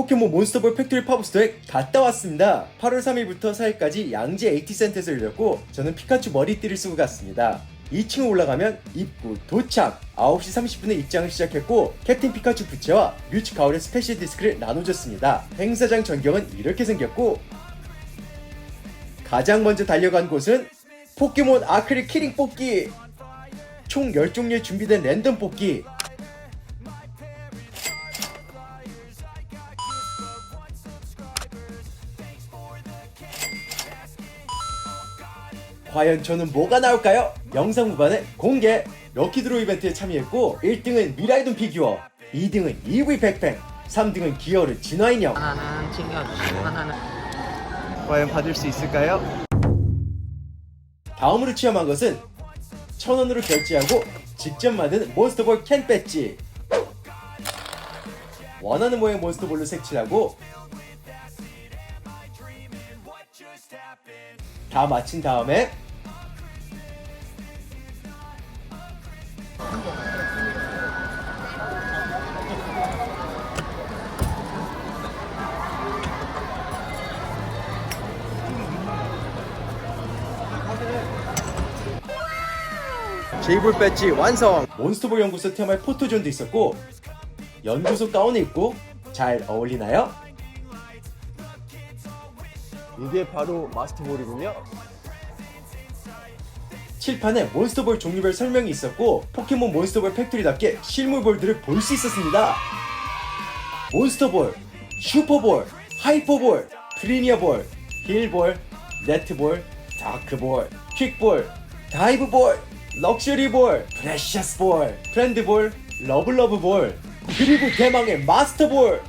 포켓몬 몬스터볼 팩토리 팝업 스토어에 갔다 왔습니다. 8월 3일부터 4일까지 양재 AT센터에서 열렸고 저는 피카츄 머리띠를 쓰고 갔습니다. 2층 올라가면 입구 도착 9시 30분에 입장을 시작했고 캡틴 피카츄 부채와 뮤츠 가을의 스페셜 디스크를 나눠줬습니다. 행사장 전경은 이렇게 생겼고 가장 먼저 달려간 곳은 포켓몬 아크릴 키링 뽑기 총 10종류의 준비된 랜덤 뽑기 과연 저는 뭐가 나올까요? 영상 후반에 공개 럭키드로 이벤트에 참여했고 1등은 미라이돈 피규어 2등은 EV 백팩 3등은 기어르 진화인형 하나는 챙겨주시고 하나는 과연 받을 수 있을까요? 다음으로 취함한 것은 천 원으로 결제하고 직접 만든 몬스터볼 캔 배지 원하는 모양 몬스터볼로 색칠하고 다 마친 다음에 제이볼 배지 완성! 몬스터볼 연구소 테마의 포토존도 있었고 연구소 가운을 입고 잘 어울리나요? 이게 바로 마스터볼이군요. 칠판에 몬스터볼 종류별 설명이 있었고 포켓몬 몬스터볼 팩토리답게 실물볼들을 볼 수 있었습니다. 몬스터볼, 슈퍼볼, 하이퍼볼, 프리미어볼, 힐볼, 네트볼, 다크볼, 퀵볼, 다이브볼, 럭셔리 볼, 프레셔스볼, 프렌드 볼, 러블러브 볼 그리고 대망의 마스터 볼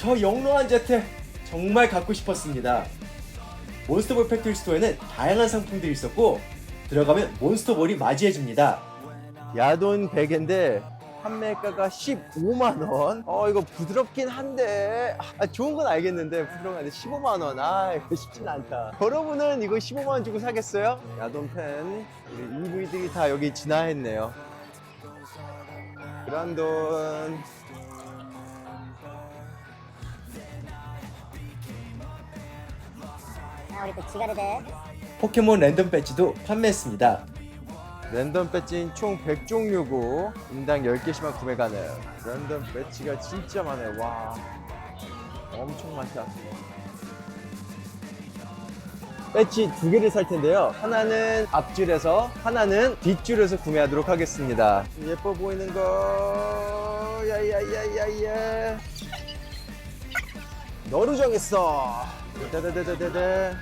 저 영롱한 제트 정말 갖고 싶었습니다. 몬스터볼 팩토리 스토어에는 다양한 상품들이 있었고 들어가면 몬스터볼이 맞이해줍니다. 야돈 베개인데 판매가가 15만 원. 어 이거 부드럽긴 한데 아, 좋은 건 알겠는데 부드러운데 15만 원. 아 이거 쉽진 않다. 여러분은 이거 15만 원 주고 사겠어요? 야돈 펜 우리 EV들이 다 여기 진화했네요. 그란돈 아, 우리 또 지가르대. 포켓몬 랜덤 배지도 판매했습니다. 랜덤 배지는 총 100종류고 인당 10개씩만 구매 가능. 랜덤 배지가 진짜 많아요. 와 엄청 많다. 배지 두 개를 살 텐데요. 하나는 앞줄에서 하나는 뒷줄에서 구매하도록 하겠습니다. 예뻐 보이는 거 야야야야야 너로 정했어. 데데데데데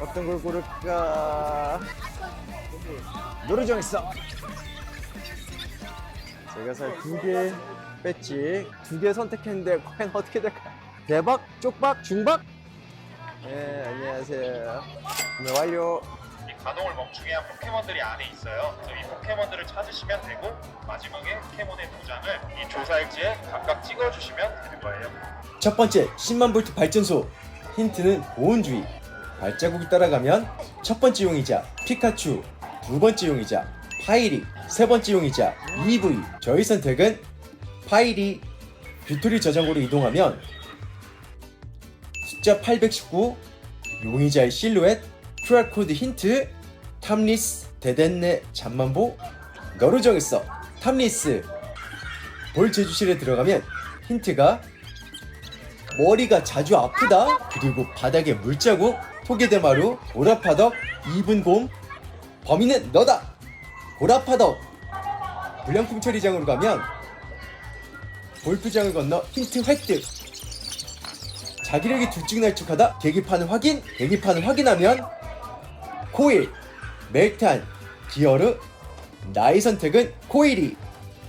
어떤 걸 고를까? 노래 정했어. 제가 살두개 배지 두 개 선택했는데 과연 어떻게 될까요? 대박, 쪽박, 중박? 네, 안녕하세요. 구매 완료. 이 가동을 멈추게 한 포켓몬들이 안에 있어요. 그래서 이 포켓몬들을 찾으시면 되고 마지막에 포켓몬의 도장을 이 조사일지에 각각 찍어주시면 되는 거예요. 첫 번째 10만 볼트 발전소 힌트는 보온주의 발자국을 따라가면 첫 번째 용이자 피카츄 두 번째 용이자 파이리 세 번째 용이자 EV 저희 선택은 파이리 뷰토리 저장고로 이동하면 숫자 819 용의자의 실루엣 QR코드 힌트 탐리스 대댄네 잠만보 너로 정했어 탐리스 볼 제주실에 들어가면 힌트가 머리가 자주 아프다. 그리고 바닥에 물자국 토게대마루 보라파덕 이분곰 범인은 너다! 보라파덕 불량품 처리장으로 가면 골프장을 건너 힌트 획득! 자기력이 둘중 날쭉하다 계기판을 확인 계기판을 확인하면 코일 멜탄 기어르 나의 선택은 코일이!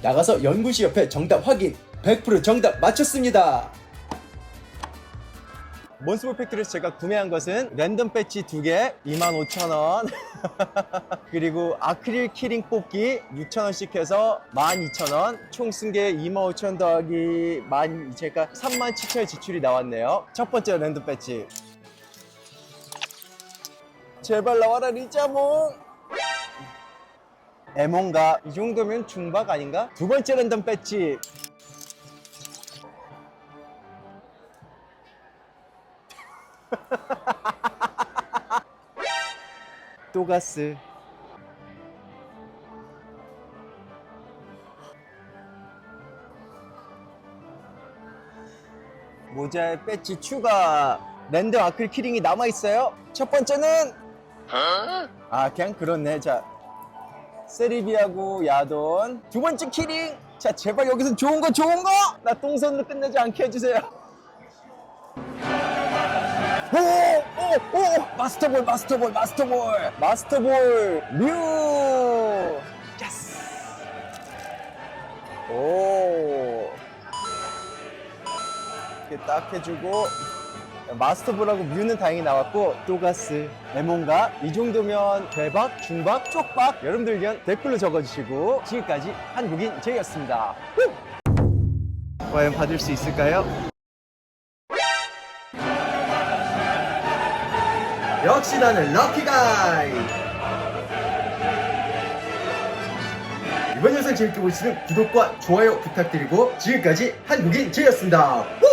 나가서 연구시 옆에 정답 확인! 100% 정답 맞췄습니다 몬스볼 팩토리에서 제가 구매한 것은 랜덤 배지 두개 25,000원. 그리고 아크릴 키링 뽑기 6,000원씩 해서 12,000원. 총 쓴 게 25,000원 더하기 12,000원이니까 37,000원 지출이 나왔네요. 첫 번째 랜덤 배지 제발 나와라 리자몽! 에몬가. 이 정도면 중박 아닌가? 두 번째 랜덤 배지 또 가스. 모자에 배지 추가 랜드 아크릴 키링이 남아 있어요. 첫 번째는 아 그냥 그렇네. 자 세리비하고 야돈 두 번째 키링. 자 제발 여기서 좋은 거 좋은 거. 나 똥손으로 끝내지 않게 해주세요. 오! 오! 오! 마스터볼 마스터볼 마스터볼 마스터볼 뮤! 예스! 오! 이렇게 딱 해주고 마스터볼하고 뮤는 다행히 나왔고 또가스 레몬가 이 정도면 대박 중박 쪽박 여러분들 의견 댓글로 적어주시고 지금까지 한국인 제이였습니다 후! 과연 받을 수 있을까요? 역시 나는 럭키가이 이번 영상 재밌게 보시면 구독과 좋아요 부탁드리고 지금까지 한국인 제이였습니다. 후!